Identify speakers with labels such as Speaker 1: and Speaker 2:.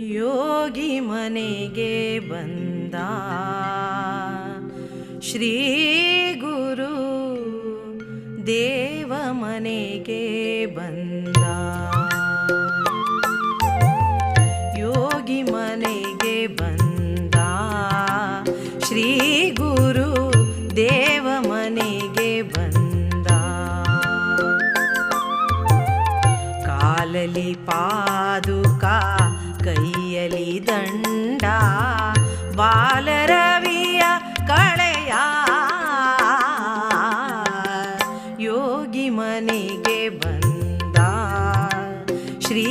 Speaker 1: ಯೋಗಿ ಮನೆಗೆ ಬಂದ. ಶ್ರೀ ಗುರು ದೇವ ಮನೆಗೆ ಬಂದ. ಯೋಗಿ ಮನೆಗೆ ಬಂದ. ಶ್ರೀ ಗುರು ದೇವ ಮನೆಗೆ ಬಂದ. ಕಾಲಲಿ ಪಾದುಕಾ ದಂಡ ಬಾಲರವಿಯ ಕಳೆಯ ಯೋಗಿ ಮನೆಗೆ ಬಂದ ಶ್ರೀ